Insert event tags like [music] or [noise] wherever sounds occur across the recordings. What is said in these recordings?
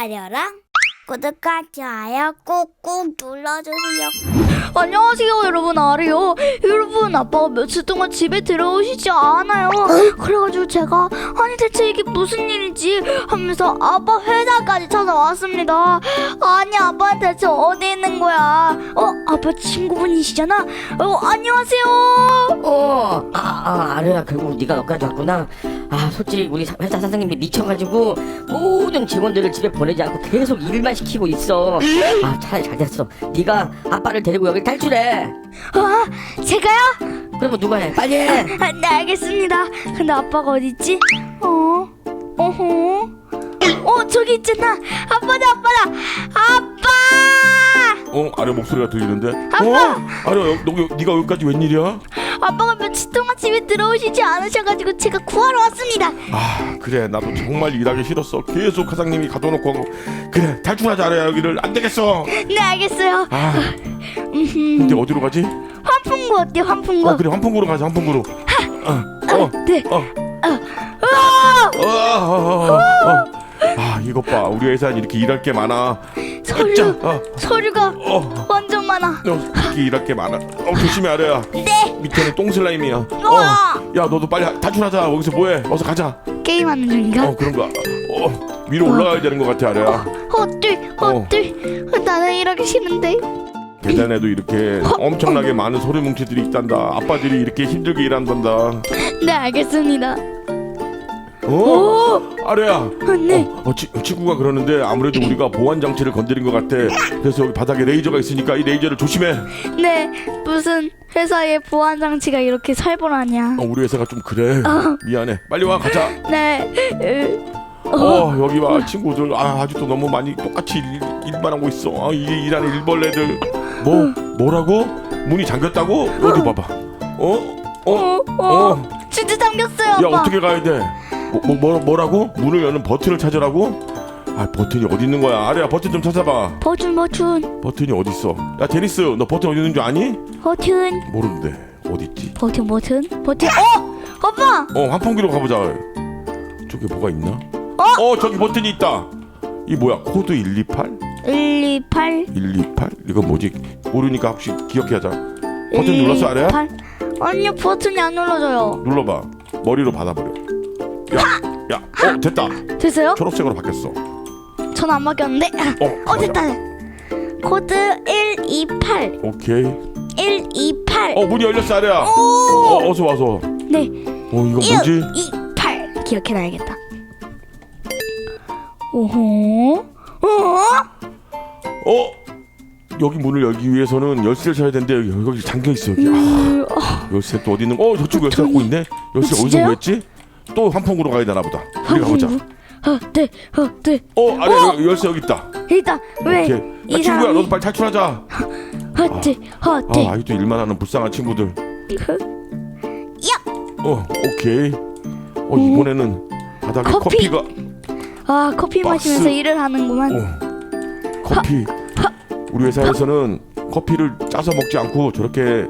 좋아요랑 구독과 좋아요. 꾹꾹 눌러주세요. 안녕하세요 여러분. 아리요 여러분 아빠가 며칠 동안 집에 들어오시지 않아요. 그래가지고 제가 아니 대체 이게 무슨 일이지 하면서 아빠 회사까지 찾아왔습니다. 아니 아빠는 대체 어디 있는 거야? 어 아빠 친구분이시잖아? 어 안녕하세요. 어, 아, 아, 아르야, 결국 네가 여기까지 왔구나. 아, 솔직히 우리 사- 회사 사장님이 미쳐가지고 모든 직원들을 집에 보내지 않고 계속 일만 시키고 있어. 아, 차라리 잘 됐어. 네가 아빠를 데리고 여기 탈출해. 아 제가요? 그러면 누가 해? 빨리 해. 아, 네 알겠습니다. 근데 아빠가 어디 있지? 어? 어허? 어 저기 있잖아. 아빠다 아빠다. 아빠! 어 아래 목소리가 들리는데? 아빠! 어? 아래 너 여- 네가 여기까지 웬일이야 아빠가 며칠 동안 집에 들어오시지 않으셔가지고 제가 구하러 왔습니다. 아 그래 나도 정말 일하기 싫었어 계속 사장님이 가둬놓고 그래 탈출하자 아래 여기를 안 되겠어 네 알겠어요. 아 음흠. 근데 어디로 가지 환풍구 어때요 환풍구? 어 그래 환풍구로 가자 환풍구로 어어어 네. 어. 어, 어, 어, 어. 아 이것 봐 우리 회사는 이렇게 일할 게 많아 서류 으쌰, 어, 서류가 어. 완전 많아. 어, 이렇게 일할 게 많아 어 조심해 아래야 네. 밑에는 똥 슬라임이야 우와. 어야 너도 빨리 탈출하자 여기서 뭐해 어서 가자 게임하는 중인가? 어 그런가 어 위로 올라가야 되는 것 같아 아래야 헛들 어. 헛들. 나는 이러기 싫은데. 계단에도 이렇게 엄청나게 많은 소리 뭉치들이 있단다 아빠들이 이렇게 힘들게 일한단다 네 알겠습니다. 어 오. 아래야 어, 네. 어, 어, 치, 친구가 그러는데 아무래도 우리가 보안 장치를 건드린 것 같아 그래서 여기 바닥에 레이저가 있으니까 이 레이저를 조심해 네 무슨 회사에 보안 장치가 이렇게 살벌하냐? 어, 우리 회사가 좀 그래 미안해 빨리 와 가자 네. 으, 어 여기 봐 친구들 아 아직도 너무 많이 똑같이 일, 일만 하고 있어 아, 이 일하는 일벌레들 뭐 뭐라고 문이 잠겼다고 어디 봐봐 어 어 어 어, 어. 어. 진짜 잠겼어요. 야 아빠. 어떻게 가야 돼? 뭐, 뭐, 뭐 뭐 라고? 문을 여는 버튼을 찾으라고? 아 버튼이 어디 있는 거야? 아래야 버튼 좀 찾아봐. 버튼 버튼 버튼이 어디 있어? 야 데니스 너 버튼 어디 있는 줄 아니? 버튼 모르는데 어디 있지? 버튼 버튼 버튼 어 아빠 어 환풍기로 가보자. 저기 뭐가 있나? 어? 어 저기 버튼이 있다. 이 뭐야? 코드 128? 128 128? 이거 뭐지? 모르니까 혹시 기억해 하자. 버튼 눌렀어 아래야? 128. 아니요 버튼이 안 눌러져요 눌러봐. 머리로 받아버려. 야, 야, 어 됐다. 됐어요? 초록색으로 바뀌었어. 전 안 바뀌었는데 어, 어 됐다 코드 128 오케이. 128 어 문이 열렸어 아래야. 오! 어 어서 와서. 네 어 이거 뭐지? 128 기억해 놔야겠다 오호 어? 어 여기 문을 열기 위해서는 열쇠를 찾아야 되는데 여기, 여기 잠겨 있어 여기. 아, 음, 어, 열쇠 또 어디 있는? 거? 어 저쪽 열쇠 갖고 있네. 열쇠 어디서 진짜요? 구했지? 또 환풍구로 가야 되나 보다. 우리 가보자. 네, 어, 네. 어 아래 어! 여- 열쇠 여기 있다. 일단 왜 오케이. 야, 이 친구야 사람이 너도 빨리 탈출하자. 헛들 아 헛들 아직도 일만 하는 불쌍한 친구들. 야! 어 오케이. 어 이번에는 바닥에 커피. 커피가. 아 커피 박스. 마시면서 일을 하는구만 어 커피. 우리 회사에서는 커피를 짜서 먹지 않고 저렇게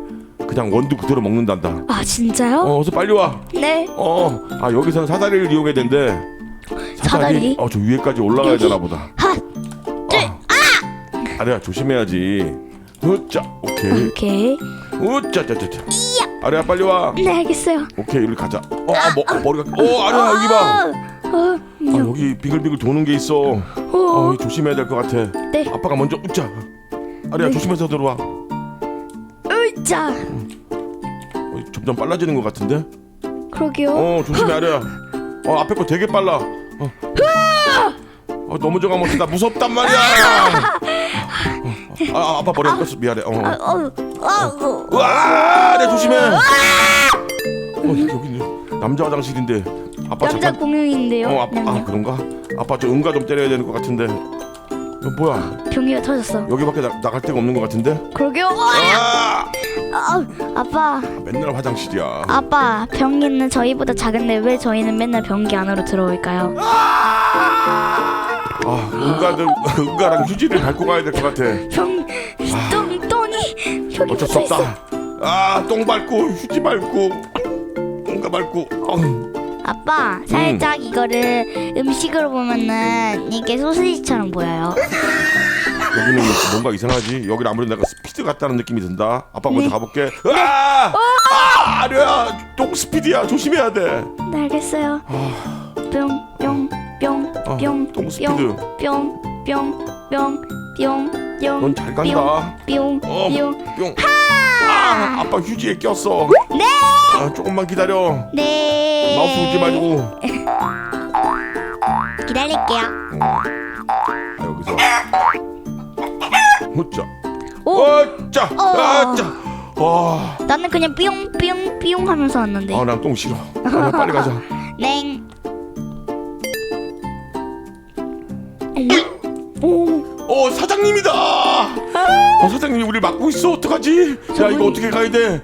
그냥 원두 그대로 먹는단다. 아 진짜요? 어 어서 빨리 와. 네 어, 아 여기서는 사다리를 이용해야 된대. 사다리? 어, 저 위에까지 올라가야 여기. 되나 보다. 하! 아! 아래야 조심해야지. 으짜, 오케이. 오케이 으짜, 짜, 짜, 짜. 아래야 빨리 와. 네 알겠어요 오케이, 여기 가자. 어, 아, 뭐, 어, 머리가. 어, 아래야 여기 봐. 어, 아, 여기 비글비글 도는 게 있어. 어, 어, 조심해야 될 것 같아. 네 아빠가 먼저 으짜. 아래야 네. 조심해서 들어와. 으짜 어, 점점 빨라지는 것 같은데. 그러게요 어, 조심해 아래야. 어, 앞에 거 되게 빨라. 어. 어, 넘어져가면 나 무섭단 말이야. 어, 아, 아빠 머리 꼈어 미안해. 어. 아, 어, 아, 어. 와, 내 조심해. 어, 여기는 남자 화장실인데. 아빠 남자 잠깐. 공용인데요 어, 아빠, 아 냠냠. 그런가? 아빠 저 응가 좀 때려야 되는 것 같은데. 뭐야? 변기가 터졌어 여기밖에 나, 나갈 데가 없는 것 같은데? 그러게요 아, 아, 아빠 맨날 화장실이야. 아빠 변기는 저희보다 작은데 왜 저희는 맨날 변기 안으로 들어올까요? 아, 응가들 응가랑 휴지를 밟고 가야 될 것 같아. 변 똥, 똥이 변기 어쩔 수 붙어 있어 없다. 아, 똥 밟고 휴지 밟고 응가 밟고. 어, 아빠 살짝 이거를 음식으로 보면은 이게 소시지처럼 보여요. 여기는 뭔가 이상하지. 여기 아무래도 내가 스피드 같다는 느낌이 든다. 아빠 먼저 네. 가볼게. 아, 아, 아류야, 똥 스피드야. 조심해야 돼. 네 알겠어요. 뿅 뿅뿅뿅뿅 똥 스피드. 뿅 뿅 뿅 뿅 뿅 뿅 넌잘 간다. 어, 뿅뿅 뿅. 아, 아빠 휴지에 꼈어. 네. 아, 조금만 기다려. 네. 마우스 울지 말고. [laughs] 기다릴게요. 아, 여기서. 오. 어짜. 아짜. 와. 나는 그냥 뿅뿅뿅 하면서 왔는데. 아, 난 똥 싫어. 아, 빨리 가자. [laughs] 냉. 오. 어, 사장님이다. 어, 사장님이 우리 막고 있어. 어떡하지? 야, 이거 어떻게 가야 돼?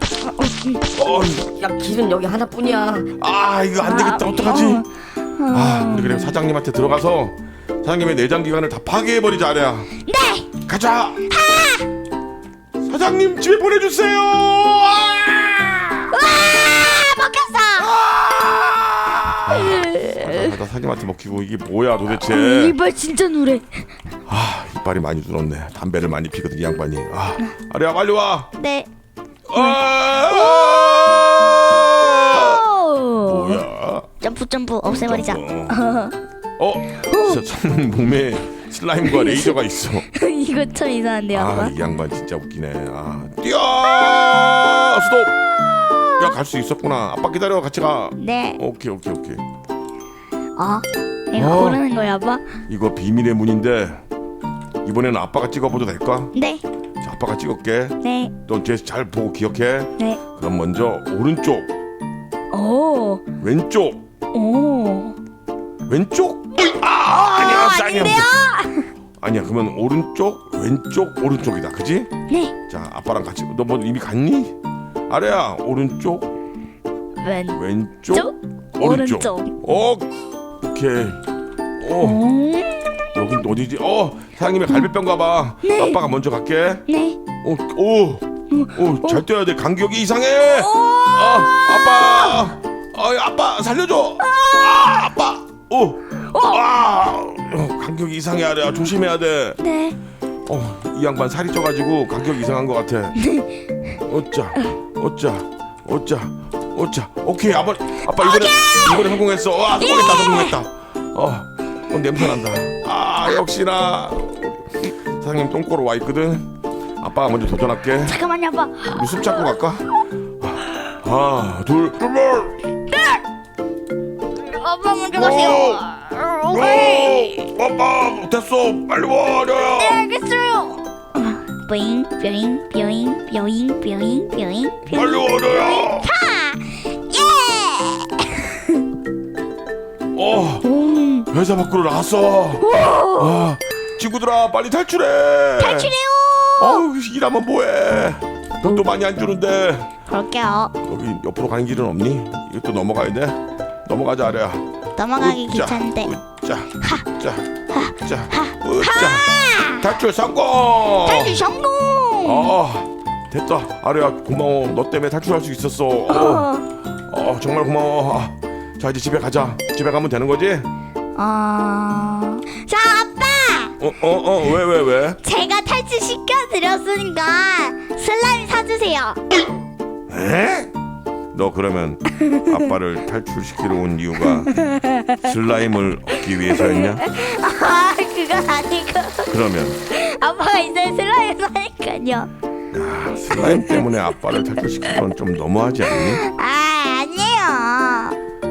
어, 야 길은 여기 하나뿐이야 아, 이거 안 되겠다. 어떡하지? 아, 우리 그래 사장님한테 들어가서 사장님의 내장 기관을 다 파괴해 버리자, 아래야. 네. 가자. 사장님 집에 보내주세요. 아! 먹혔어. 아, 나 사장님한테 먹히고 이게 뭐야 도대체? 이발 진짜 누래. 아, 이빨이 많이 줄었네. 담배를 많이 피거든 이 양반이. 아, 아래야 빨리 와. 네. 아! 오. 뭐야? 점프 점프 없애버리자. 어, 진짜 창문 몸에 슬라임과 레이저가 있어. 이거 참 이상한데요, 아. 이 양반 진짜 웃기네. 아, 뛰어! 스톱. 야, 갈 수 있었구나. 아빠 기다려, 같이 가. 네. 오케이, 오케이, 오케이. 어? 이거 어. 고르는 거야, 아빠? 이거 비밀의 문인데 이번에는 아빠가 찍어봐도 될까? 네. 자, 아빠가 찍을게. 네. 넌 뒤에서 잘 보고 기억해. 네. 그럼 먼저 오른쪽, 오. 왼쪽, 오. 왼쪽. 아, 아니야, 아니야. 아니야, 그러면 오른쪽, 왼쪽, 오른쪽이다. 그지? 네. 자, 아빠랑 같이. 너 뭐 이미 갔니? 아래야, 오른쪽, 왼. 왼쪽, 쪽, 오른쪽. 오케이. 어, 오. 여긴 어디지? 어, 사장님의 갈비뼈 가봐. 네. 아빠가 먼저 갈게. 네. 오, 오, 오, 잘 뛰어야 돼. 간격이 이상해. 아, 아빠, 아, 아빠 살려줘. 아, 아빠, 오, 아, 어, 간격이 이상해 아래야. 조심해야 돼. 네. 어, 이 양반 살이 쪄가지고 간격 이상한 것 같아. 어짜, 어짜, 어짜, 어짜. 오케이, 아빠, 아빠 이번에 이번에 성공했어. 와, 성공했다, 성공했다. 어, 어 냄새 난다. 아, 역시나 사장님 똥꼬로 와 있거든. 아빠가 먼저 도전할게. 잠깐만요, 아빠. 우리 숲 잡고 갈까? 하나, 둘, 둘, 아빠 먼저 가세요. 오! 오케이. 오! 아빠 됐어, 빨리 와, 려야. 네, 알겠어요. 뿅, 뿅, 뿅, 뿅, 뿅, 뿅, 뿅. 빨리 와, 려야. 예! 어, 음. 회사 밖으로 나왔어. 아, 친구들아, 빨리 탈출해. 탈출해요. 어우, 일하면 뭐해? 돈도 많이 안 주는데. 그럴게요. 여기 옆으로 가는 길은 없니? 이것도 넘어가야 돼. 넘어가자, 아래야. 넘어가기 으짜, 귀찮은데. 으짜, 으짜, 으짜. 탈출 성공. 탈출 성공. 아, 됐다. 아래야, 고마워. 너 때문에 탈출할 수 있었어. 어, 어. 어 정말 고마워. 아, 자, 이제 집에 가자. 집에 가면 되는 거지? 어. 자, 아빠. 어, 어, 어, 왜, 왜, 왜? 제가 탈출 시켜드렸으니까 슬라임 사주세요. 에? 너 그러면 아빠를 탈출시키러 온 이유가 슬라임을 얻기 위해서였냐? [laughs] 아, 그건 아니고 그러면 아빠가 있어야 슬라임 사니까요. 야, 슬라임 때문에 아빠를 탈출시킨 건좀 너무하지 않니? 아, 아니에요.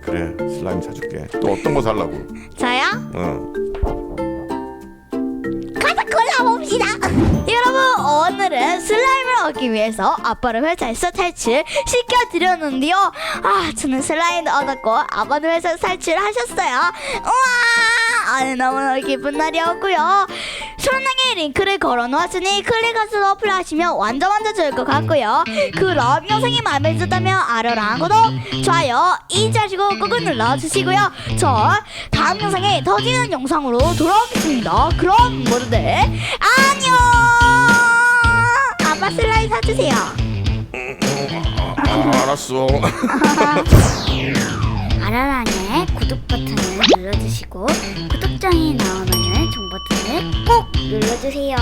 그래, 슬라임 사줄게. 또 어떤 거 살라고? 저요? 어. 여러분 오늘은 슬라임을 얻기 위해서 아빠를 회사에서 탈출 시켜드렸는데요. 아 저는 슬라임을 얻었고 아빠는 회사에서 탈출하셨어요. 우와 오늘 너무너무 기쁜 날이었고요. 설명에 링크를 걸어놓았으니 클릭해서 어플 하시면 완전 완전 좋을 것 같고요. 그럼 영상이 마음에 들었다면 아래랑 구독, 좋아요 잊지 마시고 꾹꾹 눌러주시고요. 저 다음 영상에 더 재밌는 영상으로 돌아오겠습니다. 그럼 모두들 안녕. 사주세요. 아, 알았어. [laughs] 아라랑의 구독 버튼을 눌러주시고 구독장이 나오면 은 종 버튼을 꼭 눌러주세요.